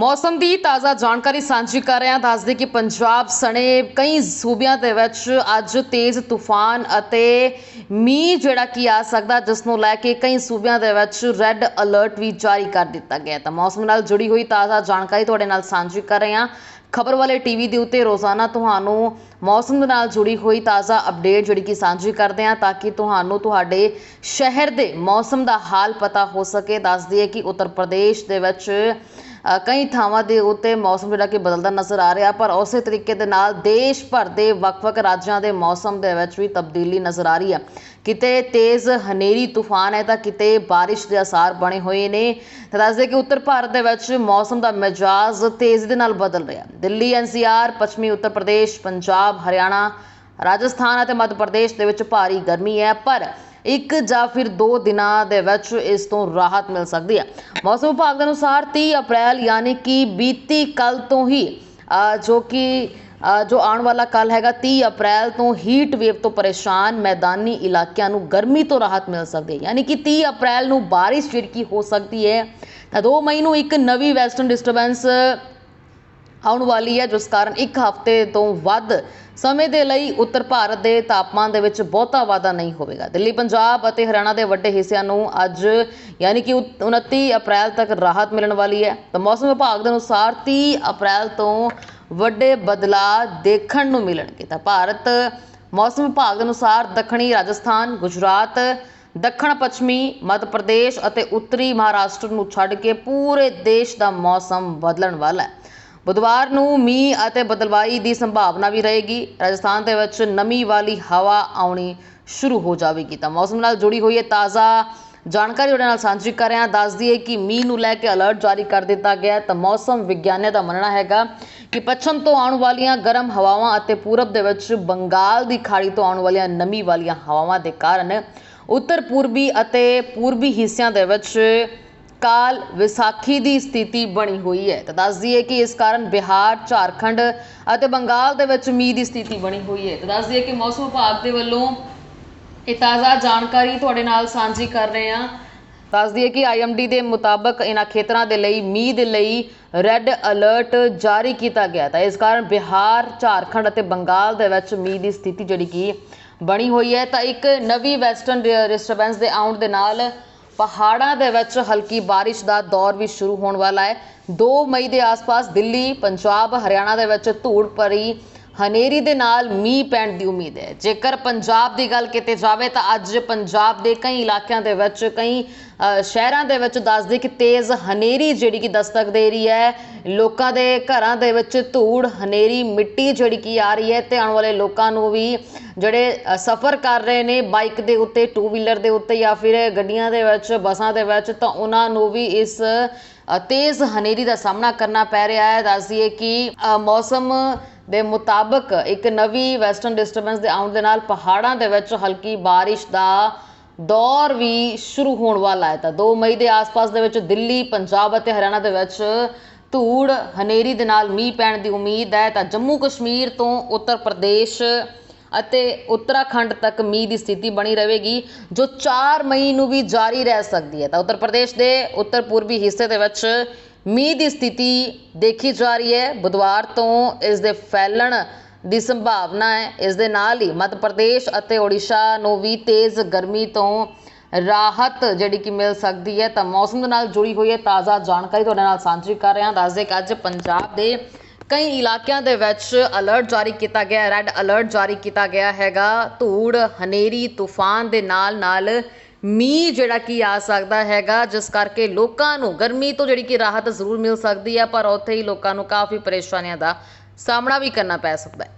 ਮੌਸਮ ਦੀ ਤਾਜ਼ਾ ਜਾਣਕਾਰੀ ਸਾਂਝੀ ਕਰ ਰਹੇ ਹਾਂ। ਦੱਸਦੇ ਕਿ ਪੰਜਾਬ ਸਣੇ ਕਈ ਸੂਬਿਆਂ ਦੇ ਵਿੱਚ ਅੱਜ ਤੇਜ਼ ਤੂਫਾਨ ਅਤੇ ਮੀਂਹ ਜਿਹੜਾ ਕੀ ਆ ਸਕਦਾ, ਜਿਸ ਨੂੰ ਲੈ ਕੇ ਕਈ ਸੂਬਿਆਂ ਦੇ ਵਿੱਚ ਰੈੱਡ ਅਲਰਟ ਵੀ ਜਾਰੀ ਕਰ ਦਿੱਤਾ ਗਿਆ ਤਾਂ ਮੌਸਮ ਨਾਲ ਜੁੜੀ ਹੋਈ ਤਾਜ਼ਾ ਜਾਣਕਾਰੀ ਤੁਹਾਡੇ ਨਾਲ ਸਾਂਝੀ ਕਰ ਰਹੇ ਹਾਂ। ਖਬਰ ਵਾਲੇ ਟੀਵੀ ਦੇ ਉੱਤੇ ਰੋਜ਼ਾਨਾ ਤੁਹਾਨੂੰ ਮੌਸਮ ਦੇ ਨਾਲ ਜੁੜੀ ਹੋਈ ਤਾਜ਼ਾ ਅਪਡੇਟ ਜਿਹੜੀ ਕਿ ਸਾਂਝੀ ਕਰਦੇ ਹਾਂ, ਤਾਂ ਕਿ ਤੁਹਾਨੂੰ ਤੁਹਾਡੇ ਸ਼ਹਿਰ ਦੇ ਮੌਸਮ ਦਾ ਹਾਲ ਪਤਾ ਹੋ ਸਕੇ। ਦੱਸ ਦਈਏ ਕਿ ਉੱਤਰ ਪ੍ਰਦੇਸ਼ ਦੇ ਵਿੱਚ ਕਈ ਥਾਵਾਂ ਦੇ ਉੱਤੇ ਮੌਸਮ ਜਿਹੜਾ ਕਿ ਬਦਲਦਾ ਨਜ਼ਰ ਆ ਰਿਹਾ, ਪਰ ਉਸੇ ਤਰੀਕੇ ਦੇ ਨਾਲ ਦੇਸ਼ ਭਰ ਦੇ ਵੱਖ-ਵੱਖ ਰਾਜਾਂ ਦੇ ਮੌਸਮ ਦੇ ਵਿੱਚ ਵੀ ਤਬਦੀਲੀ ਨਜ਼ਰ ਆ ਰਹੀ ਹੈ। ਕਿਤੇ ਤੇਜ਼ ਹਨੇਰੀ ਤੂਫਾਨ ਹੈ ਤਾਂ ਕਿਤੇ ਬਾਰਿਸ਼ ਦੇ ਅਸਾਰ ਬਣੇ ਹੋਏ ਨੇ। ਤਾਂ ਦੱਸਦੇ ਕਿ ਉੱਤਰ ਭਾਰਤ ਦੇ ਵਿੱਚ ਮੌਸਮ ਦਾ ਮਿਜਾਜ਼ ਤੇਜ਼ੀ ਦੇ ਨਾਲ ਬਦਲ ਰਿਹਾ ਦਿੱਲੀ ਐਨਸੀਆਰ ਪੱਛਮੀ ਉੱਤਰ ਪ੍ਰਦੇਸ਼, ਪੰਜਾਬ, ਹਰਿਆਣਾ, ਰਾਜਸਥਾਨ ਅਤੇ ਮੱਧ ਪ੍ਰਦੇਸ਼ ਦੇ ਵਿੱਚ ਭਾਰੀ ਗਰਮੀ ਹੈ, ਪਰ ਇੱਕ ਜਾਂ ਫਿਰ ਦੋ ਦਿਨਾਂ ਦੇ ਵਿੱਚ ਇਸ ਤੋਂ ਰਾਹਤ ਮਿਲ ਸਕਦੀ ਹੈ। ਮੌਸਮ ਵਿਭਾਗ ਦੇ ਅਨੁਸਾਰ 30 ਅਪ੍ਰੈਲ ਯਾਨੀ ਕਿ ਬੀਤੀ ਕੱਲ ਤੋਂ ਹੀ ਜੋ ਕਿ ਜੋ ਆਉਣ ਵਾਲਾ ਕੱਲ ਹੈਗਾ 30 ਅਪ੍ਰੈਲ ਤੋਂ ਹੀਟ ਵੇਵ ਤੋਂ ਪਰੇਸ਼ਾਨ ਮੈਦਾਨੀ ਇਲਾਕਿਆਂ ਨੂੰ ਗਰਮੀ ਤੋਂ ਰਾਹਤ ਮਿਲ ਸਕਦੀ ਹੈ। ਯਾਨੀ ਕਿ 30 ਅਪ੍ਰੈਲ ਨੂੰ ਬਾਰਿਸ਼ ਜਿਹੜੀ ਹੋ ਸਕਦੀ ਹੈ। ਤਾਂ 2 ਮਈ ਨੂੰ ਇੱਕ ਨਵੀਂ ਵੈਸਟਰਨ ਡਿਸਟਰਬੈਂਸ ਆਉਣ ਵਾਲੀ ਹੈ, ਜਿਸ ਕਾਰਨ ਇੱਕ ਹਫ਼ਤੇ ਤੋਂ ਵੱਧ ਸਮੇਂ ਦੇ ਲਈ ਉੱਤਰ ਭਾਰਤ ਦੇ ਤਾਪਮਾਨ ਦੇ ਵਿੱਚ ਬਹੁਤਾ ਵਾਧਾ ਨਹੀਂ ਹੋਵੇਗਾ। ਦਿੱਲੀ, ਪੰਜਾਬ ਅਤੇ ਹਰਿਆਣਾ ਦੇ ਵੱਡੇ ਹਿੱਸਿਆਂ ਨੂੰ ਅੱਜ ਯਾਨੀ ਕਿ ਉਤ- 29 ਅਪ੍ਰੈਲ ਤੱਕ ਰਾਹਤ ਮਿਲਣ ਵਾਲੀ ਹੈ। ਤਾਂ ਮੌਸਮ ਵਿਭਾਗ ਦੇ ਅਨੁਸਾਰ 30 ਅਪ੍ਰੈਲ ਤੋਂ ਵੱਡੇ ਬਦਲਾਅ ਦੇਖਣ ਨੂੰ ਮਿਲਣਗੇ। ਤਾਂ ਭਾਰਤ ਮੌਸਮ ਵਿਭਾਗ ਦੇ ਅਨੁਸਾਰ ਦੱਖਣੀ ਰਾਜਸਥਾਨ, ਗੁਜਰਾਤ ਦੱਖਣ ਪੱਛਮੀ ਮੱਧ ਪ੍ਰਦੇਸ਼ ਅਤੇ ਉੱਤਰੀ ਮਹਾਰਾਸ਼ਟਰ ਨੂੰ ਛੱਡ ਕੇ ਪੂਰੇ ਦੇਸ਼ ਦਾ ਮੌਸਮ ਬਦਲਣ ਵਾਲਾ ਹੈ। ਬੁੱਧਵਾਰ ਨੂੰ ਮੀਂਹ ਅਤੇ ਬਦਲਵਾਈ ਦੀ ਸੰਭਾਵਨਾ ਵੀ ਰਹੇਗੀ। ਰਾਜਸਥਾਨ ਦੇ ਵਿੱਚ ਨਮੀ ਵਾਲੀ ਹਵਾ ਆਉਣੀ ਸ਼ੁਰੂ ਹੋ ਜਾਵੇਗੀ। ਤਾਂ ਮੌਸਮ ਨਾਲ ਜੁੜੀ ਹੋਈ ਹੈ ਤਾਜ਼ਾ ਜਾਣਕਾਰੀ ਤੁਹਾਡੇ ਨਾਲ ਸਾਂਝੀ ਕਰ ਰਿਹਾ। ਹਾਂ ਦੱਸ ਦਈਏ ਕਿ ਮੀਂਹ ਨੂੰ ਲੈ ਕੇ ਅਲਰਟ ਜਾਰੀ ਕਰ ਦਿੱਤਾ ਗਿਆ ਹੈ। ਤਾਂ ਮੌਸਮ ਵਿਗਿਆਨੀਆਂ ਦਾ ਮੰਨਣਾ ਹੈਗਾ ਕਿ ਪੱਛਮ ਤੋਂ ਆਉਣ ਵਾਲੀਆਂ ਗਰਮ ਹਵਾਵਾਂ ਅਤੇ ਪੂਰਬ ਦੇ ਵਿੱਚ ਬੰਗਾਲ ਦੀ ਖਾੜੀ ਤੋਂ ਆਉਣ ਵਾਲੀਆਂ ਨਮੀ ਵਾਲੀਆਂ ਹਵਾਵਾਂ ਦੇ ਕਾਰਨ ਉੱਤਰ ਪੂਰਬੀ ਅਤੇ ਪੂਰਬੀ ਹਿੱਸਿਆਂ ਦੇ ਵਿੱਚ ਕਾਲ ਵਿਸਾਖੀ ਦੀ ਸਥਿਤੀ ਬਣੀ ਹੋਈ ਹੈ। ਤਾਂ ਦੱਸ ਦਈਏ ਕਿ ਇਸ ਕਾਰਨ ਬਿਹਾਰ, ਝਾਰਖੰਡ ਅਤੇ ਬੰਗਾਲ ਦੇ ਵਿੱਚ ਮੀਂਹ ਦੀ ਸਥਿਤੀ ਬਣੀ ਹੋਈ ਹੈ। ਤਾਂ ਦੱਸ ਦਈਏ ਕਿ ਮੌਸਮ ਵਿਭਾਗ ਦੇ ਵੱਲੋਂ ਇਹ ਤਾਜ਼ਾ ਜਾਣਕਾਰੀ ਤੁਹਾਡੇ ਨਾਲ ਸਾਂਝੀ ਕਰ ਰਹੇ ਹਾਂ। ਦੱਸ ਦਈਏ ਕਿ ਆਈਐਮਡੀ ਦੇ ਮੁਤਾਬਕ ਇਹਨਾਂ ਖੇਤਰਾਂ ਦੇ ਲਈ ਮੀਂਹ ਦੇ ਲਈ ਰੈੱਡ ਅਲਰਟ ਜਾਰੀ ਕੀਤਾ ਗਿਆ। ਤਾਂ ਇਸ ਕਾਰਨ ਬਿਹਾਰ, ਝਾਰਖੰਡ ਅਤੇ ਬੰਗਾਲ ਦੇ ਵਿੱਚ ਮੀਂਹ ਦੀ ਸਥਿਤੀ ਜਿਹੜੀ ਕਿ ਬਣੀ ਹੋਈ ਹੈ। ਤਾਂ ਇੱਕ ਨਵੀਂ ਵੈਸਟਰਨ ਡਿਸਟਰਬੈਂਸ ਦੇ ਆਉਣ ਦੇ ਨਾਲ ਪਹਾੜਾਂ ਦੇ ਵਿੱਚ ਹਲਕੀ ਬਾਰਿਸ਼ ਦਾ ਦੌਰ ਵੀ ਸ਼ੁਰੂ ਹੋਣ ਵਾਲਾ ਹੈ। 2 ਮਈ ਦੇ ਆਸ-ਪਾਸ ਦਿੱਲੀ, ਪੰਜਾਬ, ਹਰਿਆਣਾ ਦੇ ਵਿੱਚ ਧੂੜ ਭਰੀ ਹਨੇਰੀ ਦੇ ਨਾਲ ਮੀਂਹ ਪੈਣ ਦੀ ਉਮੀਦ ਹੈ। ਜੇਕਰ ਪੰਜਾਬ ਦੀ ਗੱਲ ਕੀਤੀ ਜਾਵੇ ਤਾਂ ਅੱਜ ਪੰਜਾਬ ਦੇ ਕਈ ਇਲਾਕਿਆਂ ਦੇ ਵਿੱਚ, ਕਈ ਸ਼ਹਿਰਾਂ ਦੇ ਵਿੱਚ ਦੱਸਦੇ ਕਿ ਤੇਜ਼ ਹਨੇਰੀ ਜਿਹੜੀ ਕਿ ਦਸਤਕ ਦੇ ਰਹੀ ਹੈ। ਲੋਕਾਂ ਦੇ ਘਰਾਂ ਦੇ ਵਿੱਚ ਧੂੜ, ਹਨੇਰੀ, ਮਿੱਟੀ ਜਿਹੜੀ ਕਿ ਆ ਰਹੀ ਹੈ ਤੇ ਆਉਣ ਵਾਲੇ ਲੋਕਾਂ ਨੂੰ ਵੀ ਜਿਹੜੇ ਸਫ਼ਰ ਕਰ ਰਹੇ ਨੇ ਬਾਈਕ ਦੇ ਉੱਤੇ ਟੂ ਵੀਲਰ ਦੇ ਉੱਤੇ ਜਾਂ ਫਿਰ ਗੱਡੀਆਂ ਦੇ ਵਿੱਚ, ਬੱਸਾਂ ਦੇ ਵਿੱਚ ਤਾਂ ਉਹਨਾਂ ਨੂੰ ਵੀ ਇਸ ਤੇਜ਼ ਹਨੇਰੀ ਦਾ ਸਾਹਮਣਾ ਕਰਨਾ ਪੈ ਰਿਹਾ ਹੈ। ਦੱਸਦੀਏ ਕਿ ਮੌਸਮ ਦੇ ਮੁਤਾਬਕ ਇੱਕ ਨਵੀਂ ਵੈਸਟਰਨ ਡਿਸਟਰਬੈਂਸ ਦੇ ਆਉਣ ਦੇ ਨਾਲ ਪਹਾੜਾਂ ਦੇ ਵਿੱਚ ਹਲਕੀ ਬਾਰਿਸ਼ ਦਾ ਦੌਰ ਵੀ ਸ਼ੁਰੂ ਹੋਣ ਵਾਲਾ ਹੈ। ਤਾਂ 2 ਮਈ ਦੇ ਆਸ-ਪਾਸ ਦੇ ਵਿੱਚ ਦਿੱਲੀ, ਪੰਜਾਬ ਅਤੇ ਹਰਿਆਣਾ ਦੇ ਵਿੱਚ ਧੂੜ, ਹਨੇਰੀ ਦੇ ਨਾਲ ਮੀਂਹ ਪੈਣ ਦੀ ਉਮੀਦ ਹੈ। ਤਾਂ ਜੰਮੂ ਕਸ਼ਮੀਰ ਤੋਂ ਉੱਤਰ ਪ੍ਰਦੇਸ਼ ਅਤੇ ਉੱਤਰਾਖੰਡ ਤੱਕ ਮੀਂਹ ਦੀ ਸਥਿਤੀ ਬਣੀ ਰਹੇਗੀ, ਜੋ 4 ਮਈ ਨੂੰ ਵੀ ਜਾਰੀ ਰਹਿ ਸਕਦੀ ਹੈ। ਤਾਂ ਉੱਤਰ ਪ੍ਰਦੇਸ਼ ਦੇ ਉੱਤਰ ਪੂਰਬੀ ਹਿੱਸੇ ਦੇ ਵਿੱਚ ਮੀਂਹ ਦੀ ਸਥਿਤੀ ਦੇਖੀ ਜਾ ਰਹੀ ਹੈ। ਬੁੱਧਵਾਰ ਤੋਂ ਇਸ ਦੇ ਫੈਲਣ ਦੀ ਸੰਭਾਵਨਾ ਹੈ। ਇਸ ਦੇ ਨਾਲ ਹੀ ਮੱਧ ਪ੍ਰਦੇਸ਼ ਅਤੇ ਓਡੀਸ਼ਾ ਨੂੰ ਵੀ ਤੇਜ਼ ਗਰਮੀ ਤੋਂ ਰਾਹਤ ਜਿਹੜੀ ਕਿ ਮਿਲ ਸਕਦੀ ਹੈ, ਤਾਂ ਮੌਸਮ ਦੇ ਨਾਲ ਜੁੜੀ ਹੋਈ ਹੈ ਤਾਜ਼ਾ ਜਾਣਕਾਰੀ ਤੁਹਾਡੇ ਨਾਲ ਸਾਂਝੀ ਕਰ ਰਹੇ ਹਾਂ। ਦੱਸਦੇ ਕਿ ਅੱਜ ਪੰਜਾਬ ਦੇ ਕਈ ਇਲਾਕਿਆਂ ਦੇ ਵਿੱਚ ਅਲਰਟ ਜਾਰੀ ਕੀਤਾ ਗਿਆ ਹੈ। ਰੈੱਡ ਅਲਰਟ ਜਾਰੀ ਕੀਤਾ ਗਿਆ ਹੈਗਾ। ਧੂੜ, ਹਨੇਰੀ, ਤੂਫਾਨ ਦੇ ਨਾਲ ਨਾਲ ਮੀਂਹ ਜਿਹੜਾ ਕਿ ਆ ਸਕਦਾ ਹੈਗਾ, ਜਿਸ ਕਰਕੇ ਲੋਕਾਂ ਨੂੰ ਗਰਮੀ ਤੋਂ ਜਿਹੜੀ ਕਿ ਰਾਹਤ ਜ਼ਰੂਰ ਮਿਲ ਸਕਦੀ ਹੈ, ਪਰ ਉੱਥੇ ਹੀ ਲੋਕਾਂ ਨੂੰ ਕਾਫੀ ਪਰੇਸ਼ਾਨੀਆਂ ਦਾ ਸਾਹਮਣਾ ਵੀ ਕਰਨਾ ਪੈ ਸਕਦਾ ਹੈ।